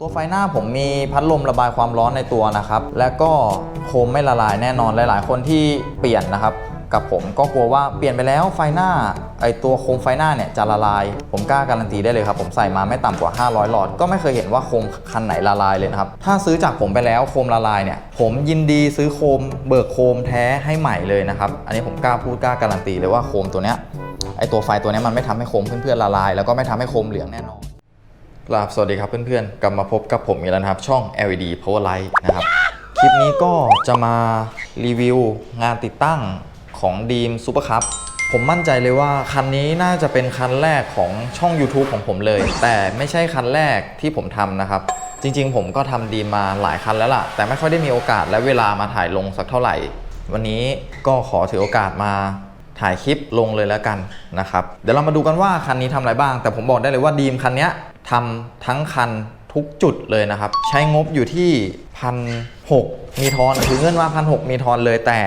ตัวไฟหน้าผมมีพัดลมระบายความร้อนในตัวนะครับ และก็โคมไม่ละลายแน่นอนหลาย ๆ คนที่เปลี่ยนนะครับ กับผมก็กลัวว่าเปลี่ยนไปแล้วไฟหน้าไอตัวโคมไฟหน้าเนี่ยจะละลาย ผมกล้าการันตีได้เลยครับ ผมใส่มาไม่ต่ำกว่า 500 หลอด ก็ไม่เคยเห็นว่าโคมคันไหนละลายเลยนะครับ ถ้าซื้อจากผมไปแล้วโคมละลายเนี่ย ผมยินดีซื้อโคมเบิกโคมแท้ให้ใหม่เลยนะครับ อันนี้ผมกล้าพูดกล้าการันตีเลยว่าโคมตัวเนี้ยไอตัวไฟตัวเนี้ยมันไม่ทำให้โคมเพื่อนๆละลาย แล้วก็ไม่ทำให้โคมเหลืองแน่นอน กราบสวัสดีครับเพื่อนๆ กลับมาพบกับผมอีกแล้วนะครับ ช่อง LED Power Light นะครับ คลิปนี้ก็จะมารีวิวงานติดตั้งของดีมซูเปอร์คัพผมมั่นใจเลยว่าคันนี้น่าจะเป็นคันแรกของช่อง YouTube ของผมเลย แต่ไม่ใช่คันแรกที่ผมทำนะครับ จริงๆ ผมก็ทำดีมมาหลายคันแล้วล่ะ แต่ไม่ค่อยได้มีโอกาสและเวลามาถ่ายลงสักเท่าไหร่ วันนี้ก็ขอถือโอกาสมาถ่ายคลิปลงเลยแล้วกันนะครับ เดี๋ยวเรามาดูกันว่าคันนี้ทำอะไรบ้าง แต่ผมบอกได้เลยว่าดีมคันนี้ ทำทั้งคันทุกจุดเลยนะครับ ใช้งบอยู่ที่พันหมีทอนคือเงินว่าพันหมีทอนเลยแต่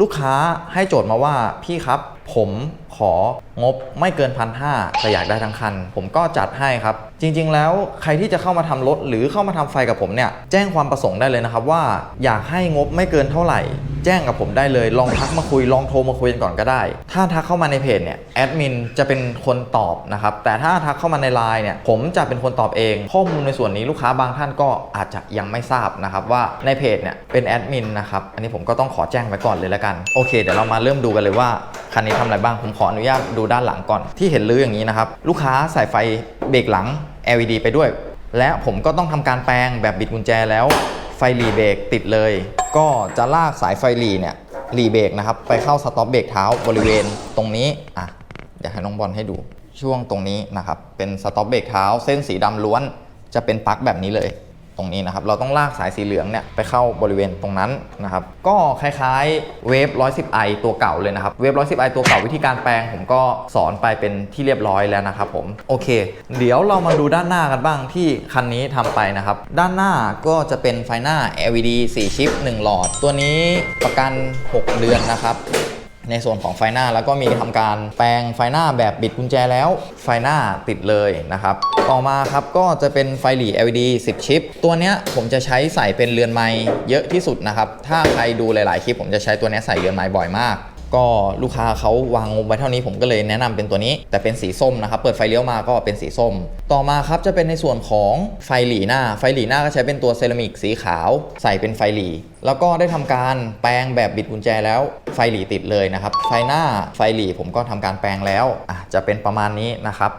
ลูกค้าให้โจทย์มาว่าพี่ครับผมของบไม่เกินพันห้าแต่อยากได้ทั้งคัน ผมก็จัดให้ครับ จริงๆ แล้วใครที่จะเข้ามาทำรถหรือเข้ามาทำไฟกับผมเนี่ย แจ้งความประสงค์ได้เลยนะครับว่าอยากให้งบไม่เกินเท่าไหร่ แจ้งกับผมได้เลย ลองทักมาคุย ลองโทรมาคุยกันก่อนก็ได้ ถ้าทักเข้ามาในเพจเนี่ยแอดมินจะเป็นคนตอบนะครับ แต่ถ้าทักเข้ามาในไลน์เนี่ยผมจะเป็นคนตอบเอง ข้อมูลในส่วนนี้ลูกค้าบางท่านก็อาจจะยังไม่ทราบนะครับว่าในเพจเนี่ยเป็นแอดมินนะครับ อันนี้ผมก็ต้องขอแจ้งไว้ก่อนเลยแล้วกัน โอเค เดี๋ยวเรามาเริ่มดูกันเลยว่าคันนี้ทำอะไรบ้าง ผมขออนุญาตดูด้านหลังก่อน ที่เห็นลื้ออย่างนี้นะครับ ลูกค้าใส่ไฟเบรกหลัง LED ไปด้วย และผมก็ต้องทำการแปลงแบบบิดกุญแจแล้วไฟหลีเบรกติดเลย ก็จะลากสายไฟหลีเนี่ยหลีเบรกนะครับ ไปเข้าสต็อปเบรกเท้าบริเวณตรงนี้อะเดี๋ยวให้น้องบอลให้ดูช่วงตรงนี้นะครับ เป็นสต็อปเบรกเท้าเส้นสีดำล้วนจะเป็นปลั๊กแบบนี้เลย ตรงนี้นะครับ เราต้องลากสายสีเหลืองเนี่ยไปเข้าบริเวณตรงนั้นนะครับ ก็คล้ายๆเวฟ 110i ตัวเก่าเลยนะครับ เวฟ 110i ตัวเก่าวิธีการแปลงผมก็สอนไปเป็นที่เรียบร้อยแล้วนะครับผม โอเค เดี๋ยวเรามาดูด้านหน้ากันบ้างที่คันนี้ทำไปนะครับ ด้านหน้าก็จะเป็นไฟหน้า LED 4 ชิป 1 หลอด ตัวนี้ประกัน 6 เดือนนะครับ ในส่วนของไฟหน้าแล้วก็มีทำการแปลงไฟหน้าแบบบิดกุญแจแล้ว ไฟหน้าติดเลยนะครับ ต่อมาครับก็จะเป็นไฟหลี LED 10 ชิป ตัวเนี้ยผมจะใช้ใส่เป็นเรือนไม้เยอะที่สุดนะครับ ถ้าใครดูหลาย ๆ คลิปผมจะใช้ตัวเนี้ยใส่เรือนไม้บ่อยมาก ก็ลูกค้าเขาวางงบไว้เท่านี้ผมก็เลยแนะนำเป็นตัวนี้ แต่เป็นสีส้มนะครับ เปิดไฟเลี้ยวมาก็เป็นสีส้ม ต่อมาครับจะเป็นในส่วนของไฟหลีหน้า ไฟหลีหน้าก็ใช้เป็นตัวเซรามิกสีขาวใส่เป็นไฟหลีแล้วก็ได้ทำการแปลงแบบบิดกุญแจแล้วไฟหลีติดเลยนะครับ ไฟหน้าไฟหลีผมก็ทำการแปลงแล้วอะจะเป็นประมาณนี้นะครับ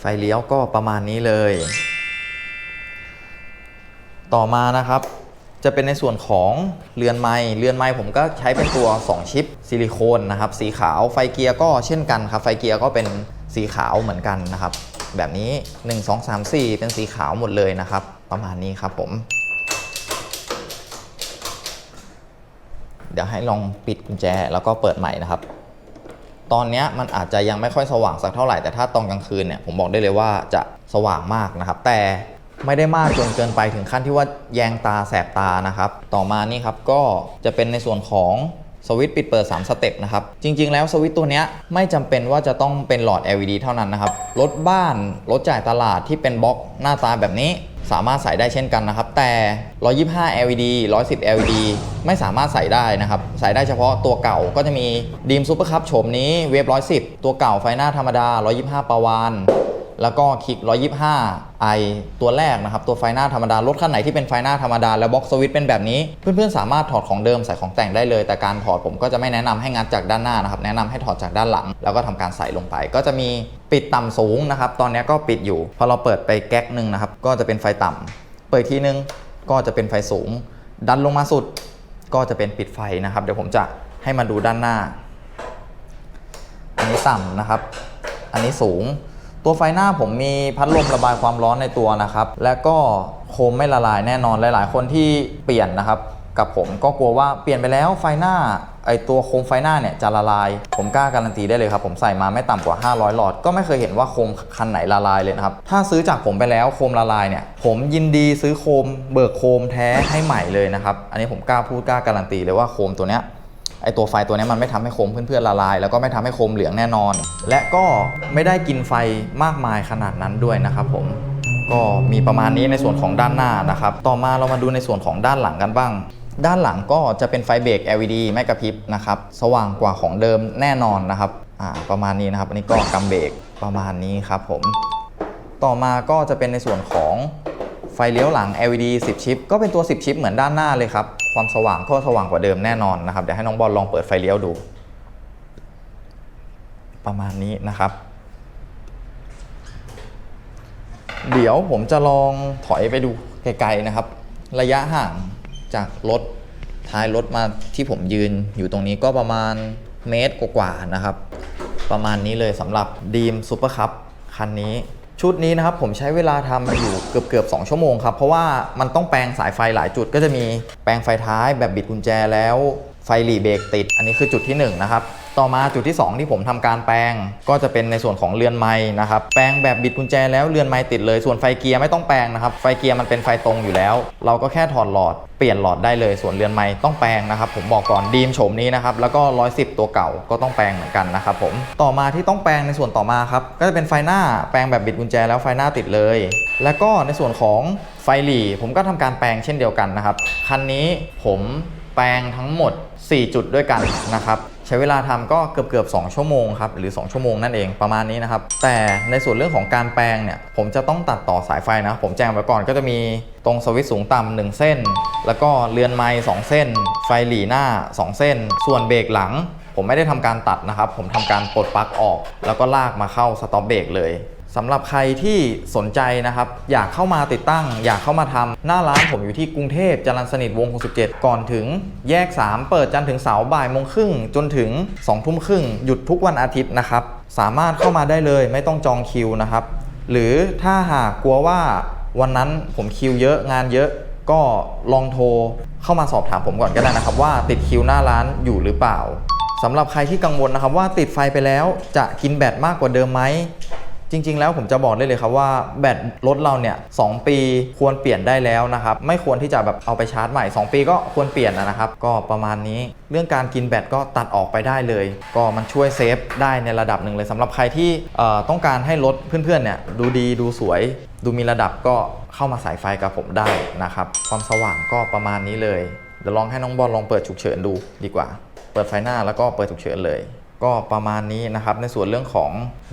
ไฟเลี้ยวก็ประมาณนี้เลย ต่อมานะครับ จะเป็นในส่วนของเรือนไม้เรือนไม้ผมก็ใช้เป็นตัว 2 ชิปซิลิโคนนะครับสีขาวไฟเกียร์ก็เช่นกันครับไฟเกียร์ก็เป็นสีขาวเหมือนกันนะครับ แบบนี้ 1 2 3 4 เป็นสีขาวหมดเลยนะครับ ประมาณนี้ครับผม เดี๋ยวให้ลองปิดกุญแจแล้วก็เปิดใหม่นะครับ ตอนนี้มันอาจจะยังไม่ค่อยสว่างสักเท่าไหร่แต่ถ้าตอนกลางคืนเนี่ยผมบอกได้เลยว่าจะสว่างมากนะครับ แต่ ไม่ได้มากจนเกินไปถึงขั้นที่ว่าแยงตาแสบตานะครับ ต่อมานี่ครับก็จะเป็นในส่วนของสวิตช์ปิดเปิด 3 สเต็ปนะครับ จริง ๆ แล้วสวิตช์ตัวนี้ไม่จำเป็นว่าจะต้องเป็นหลอด LED เท่านั้นนะครับ รถบ้าน รถจ่ายตลาดที่เป็นบล็อกหน้าตาแบบนี้สามารถใส่ได้เช่นกันนะครับ แต่ 125 LED 110 LED ไม่สามารถใส่ได้นะครับ ใส่ได้เฉพาะตัวเก่าก็จะมีดีมซูเปอร์คัพโฉมนี้เวฟ110 ตัวเก่าไฟหน้าธรรมดา 125ประวาน แล้วก็คลิก 125 i ตัวแรกนะครับ ตัวไฟหน้าธรรมดา รถคันไหนที่เป็นไฟหน้าธรรมดา แล้วบล็อกสวิตช์เป็นแบบนี้ เพื่อนๆ สามารถถอดของเดิมใส่ของแต่งได้เลย แต่การถอดผมก็จะไม่แนะนำให้งัดจากด้านหน้านะครับ แนะนำให้ถอดจากด้านหลัง แล้วก็ทำการใส่ลงไป ก็จะมีปิดต่ำสูงนะครับ ตอนนี้ก็ปิดอยู่ พอเราเปิดไปแก๊กหนึ่งนะครับ ก็จะเป็นไฟต่ำเปิดทีนึง ก็จะเป็นไฟสูง ดันลงมาสุด ก็จะเป็นปิดไฟนะครับ เดี๋ยวผมจะให้มาดูด้านหน้า อันนี้ต่ำนะครับ อันนี้สูง ตัวไฟหน้าผมมีพัดลมระบายความร้อนในตัวนะครับ และก็โคมไม่ละลายแน่นอนหลาย ๆ คนที่เปลี่ยนนะครับ กับผมก็กลัวว่าเปลี่ยนไปแล้วไฟหน้าไอตัวโคมไฟหน้าเนี่ยจะละลาย ผมกล้าการันตีได้เลยครับ ผมใส่มาไม่ต่ำกว่า 500 หลอด ก็ไม่เคยเห็นว่าโคมคันไหนละลายเลยนะครับ ถ้าซื้อจากผมไปแล้วโคมละลายเนี่ย ผมยินดีซื้อโคมเบิกโคมแท้ให้ใหม่เลยนะครับ อันนี้ผมกล้าพูดกล้าการันตีเลยว่าโคมตัวเนี้ย ไอตัวไฟตัวนี้มันไม่ทำให้โคมเพื่อนๆละลาย แล้วก็ไม่ทำให้โคมเหลืองแน่นอน และก็ไม่ได้กินไฟมากมายขนาดนั้นด้วยนะครับผมก็มีประมาณนี้ในส่วนของด้านหน้านะครับ ต่อมาเรามาดูในส่วนของด้านหลังกันบ้าง ด้านหลังก็จะเป็นไฟเบรก LED ไม่กระพริบนะครับ สว่างกว่าของเดิมแน่นอนนะครับ อ่า ประมาณนี้นะครับ อันนี้ก็กำเบรกประมาณนี้ครับผม ต่อมาก็จะเป็นในส่วนของ ไฟเลี้ยวหลัง LED 10 ชิป ก็เป็นตัว 10 ชิปเหมือนด้านหน้าเลยครับ ความสว่างก็สว่างกว่าเดิมแน่นอนนะครับ เดี๋ยวให้น้องบอลลองเปิดไฟเลี้ยวดู ประมาณนี้นะครับ เดี๋ยวผมจะลองถอยไปดูไกลๆนะครับ ระยะห่างจากรถท้ายรถมาที่ผมยืนอยู่ตรงนี้ก็ประมาณเมตรกว่าๆนะครับ ประมาณนี้เลยสำหรับดีมซูเปอร์คัพคันนี้ ชุดนี้นะครับผมใช้เวลาทำอยู่เกือบเกือบสชั่วโมงครับ เพราะว่ามันต้องแปลงสายไฟหลายจุด ก็จะมีแปลงไฟท้ายแบบบิดกุญแจแล้วไฟหลีเบรกติด อันนี้คือจุดที่หนึ่งนะครับ ต่อมาจุดที่ 2 ที่ผมทำการแปลง ก็จะเป็นในส่วนของเรือนไม้นะครับแปลงแบบบิดกุญแจแล้วเรือนไม้ติดเลย ส่วนไฟเกียร์ไม่ต้องแปลงนะครับไฟเกียร์มันเป็นไฟตรงอยู่แล้ว เราก็แค่ถอดหลอดเปลี่ยนหลอดได้เลย ส่วนเรือนไม้ต้องแปลงนะครับ ผมบอกก่อนดีมโฉมนี้นะครับแล้วก็ 110 ตัวเก่าก็ต้องแปลงเหมือนกันนะครับผมต่อมาที่ต้องแปลงในส่วนต่อมาครับก็จะเป็นไฟหน้าแปลงแบบบิดกุญแจแล้วไฟหน้าติดเลย แล้วก็ในส่วนของไฟหลีผมก็ทำการแปลงเช่นเดียวกันนะครับคันนี้ผมแปลงทั้งหมด 4 จุดด้วยกันนะครับ ใช้เวลาทำก็เกือบเกือบ2ชั่วโมงครับหรือ 2 ชั่วโมงนั่นเองประมาณนี้นะครับ แต่ในส่วนเรื่องของการแปลงเนี่ยผมจะต้องตัดต่อสายไฟนะ ผมแจ้งไว้ก่อนก็จะมีตรงสวิตช์สูงต่ำหนึ่งเส้น แล้วก็เรือนไม้2เส้น ไฟหลีหน้า 2 เส้น ส่วนเบรกหลัง ผมไม่ได้ทำการตัดนะครับ ผมทำการปลดปลั๊กออก แล้วก็ลากมาเข้าสต็อปเบรกเลย สำหรับใครที่สนใจนะครับ อยากเข้ามาติดตั้ง อยากเข้ามาทำหน้าร้านผมอยู่ที่กรุงเทพจรัญสนิทวง 67 ก่อนถึงแยก 3 เปิดจันถึงเสาร์บ่ายโมงครึ่งจนถึง2ทุ่มครึ่งหยุดทุกวันอาทิตย์นะครับ สามารถเข้ามาได้เลยไม่ต้องจองคิวนะครับ หรือถ้าหากกลัวว่าวันนั้นผมคิวเยอะงานเยอะก็ลองโทรเข้ามาสอบถามผมก่อนก็ได้นะครับว่าติดคิวหน้าร้านอยู่หรือเปล่าสำหรับใครที่กังวลนะครับว่าติดไฟไปแล้วจะกินแบตมากกว่าเดิมไหม จริง ๆ แล้วผมจะบอกได้เลยครับว่าแบตรถเราเนี่ยสปีควรเปลี่ยนได้แล้วนะครับไม่ควรที่จะแบบเอาไปชาร์จใหม่ 2 ปีก็ควรเปลี่ยนนะครับ ก็ประมาณนี้เรื่องการกินแบตก็ตัดออกไปได้เลย ก็มันช่วยเซฟได้ในระดับหนึ่งเลยสำหรับใครที่ต้องการให้รถเพื่อนๆเนี่ยดูดีดูสวย ดูมีระดับก็เข้ามาสายไฟกับผมได้นะครับความสว่างก็ประมาณนี้เลยเดี๋ยวลองให้น้องบอลลองเปิดฉุกเฉินดูดีกว่า เปิดไฟหน้าแล้วก็เปิดฉุกเฉินเลย ก็ประมาณนี้นะครับ ในส่วนเรื่องของ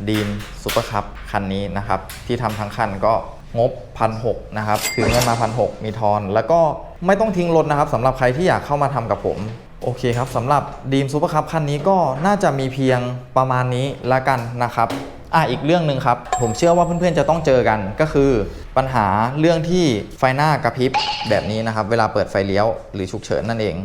ดีมซูเปอร์คัพคันนี้นะครับ ที่ทำทั้งคันก็งบพันหนะครับถือเงินมาพันหมีทอน แล้วก็ไม่ต้องทิ้งรถนะครับสำหรับใครที่อยากเข้ามาทำกับผม โอเคครับสำหรับดีมซูเปอร์คัพคันนี้ก็น่าจะมีเพียงประมาณนี้ละกันนะครับอะอีกเรื่องหนึ่งครับ ผมเชื่อว่าเพื่อนๆจะต้องเจอกันก็คือ ปัญหาเรื่องที่ไฟหน้ากระพริบแบบนี้นะครับ เวลาเปิดไฟเลี้ยวหรือฉุกเฉินนั่นเอง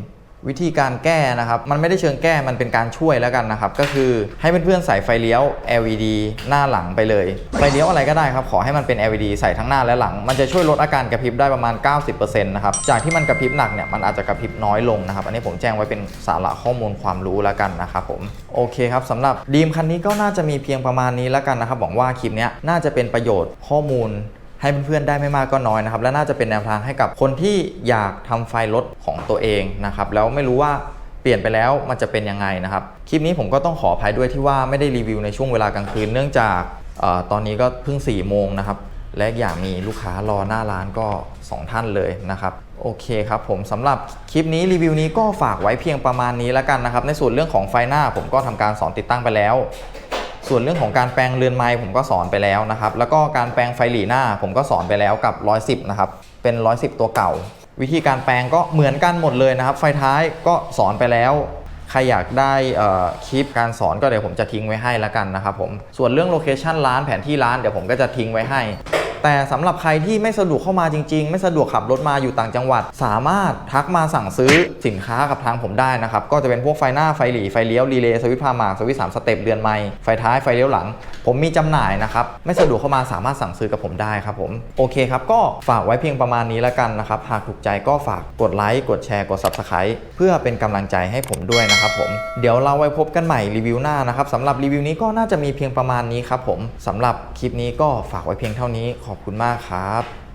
วิธีการแก้นะครับมันไม่ได้เชิงแก้มันเป็นการช่วยแล้วกันนะครับ ก็คือให้เพื่อนๆใส่ไฟเลี้ยว LED หน้าหลังไปเลย ไฟเลี้ยวอะไรก็ได้ครับ ขอให้มันเป็น LED ใส่ทั้งหน้าและหลัง มันจะช่วยลดอาการกระพริบได้ประมาณ 90%นะครับจากที่มันกระพริบหนักเนี่ยมันอาจจะกระพริบน้อยลงนะครับ อันนี้ผมแจ้งไว้เป็นสาระข้อมูลความรู้แล้วกันนะครับผมโอเคครับสำหรับดีมคันนี้ก็น่าจะมีเพียงประมาณนี้แล้วกันนะครับหวังว่าคลิปนี้น่าจะเป็นประโยชน์ข้อมูล ให้เพื่อนๆได้ไม่มากก็น้อยนะครับและน่าจะเป็นแนวทางให้กับคนที่อยากทำไฟล์รถของตัวเองนะครับแล้วไม่รู้ว่าเปลี่ยนไปแล้วมันจะเป็นยังไงนะครับคลิปนี้ผมก็ต้องขออภัยด้วยที่ว่าไม่ได้รีวิวในช่วงเวลากลางคืนเนื่องจากออตอนนี้ก็เพิ่ง4ี่โมงนะครับและอีกอย่างมีลูกค้ารอหน้าร้านก็ 2 ท่านเลยนะครับโอเคครับผมสำหรับคลิปนี้รีวิวนี้ก็ฝากไว้เพียงประมาณนี้แล้วกันนะครับในส่วนเรื่องของไฟหน้าผมก็ทำการสอนติดตั้งไปแล้ว ส่วนเรื่องของการแปลงเรือนไม้ผมก็สอนไปแล้วนะครับ แล้วก็การแปลงไฟหลีหน้าผมก็สอนไปแล้วกับ 110 นะครับ เป็น 110 ตัวเก่า วิธีการแปลงก็เหมือนกันหมดเลยนะครับ ไฟท้ายก็สอนไปแล้วใครอยากได้คลิปการสอนก็เดี๋ยวผมจะทิ้งไว้ให้แล้วกันนะครับผม ส่วนเรื่องโลเคชันร้านแผนที่ร้านเดี๋ยวผมก็จะทิ้งไว้ให้ แต่สำหรับใครที่ไม่สะดวกเข้ามาจริง ๆ ไม่สะดวกขับรถมาอยู่ต่างจังหวัด สามารถทักมาสั่งซื้อสินค้ากับทางผมได้นะครับ ก็จะเป็นพวกไฟหน้าไฟหลีไฟเลี้ยวรีเลย์สวิตช์พามาสวิตช์สามสเต็ปเรือนไม้ไฟท้ายไฟเลี้ยวหลัง ผมมีจำหน่ายนะครับ ไม่สะดวกเข้ามาสามารถสั่งซื้อกับผมได้ครับผมโอเคครับก็ฝากไว้เพียงประมาณนี้แล้วกันนะครับหากถูกใจก็ฝากกดไลค์กดแชร์กด Subscribe เพื่อเป็นกำลังใจให้ผมด้วยนะครับผมเดี๋ยวเราไว้พบกันใหม่รีวิวหน้านะครับสำหรับรีวิวนี้ก็น่าจะมีเพียงประมาณนี้ครับผมสำหรับคลิปนี้ก็ฝากไว้เพียงเท่านี้ขอบคุณมากครับ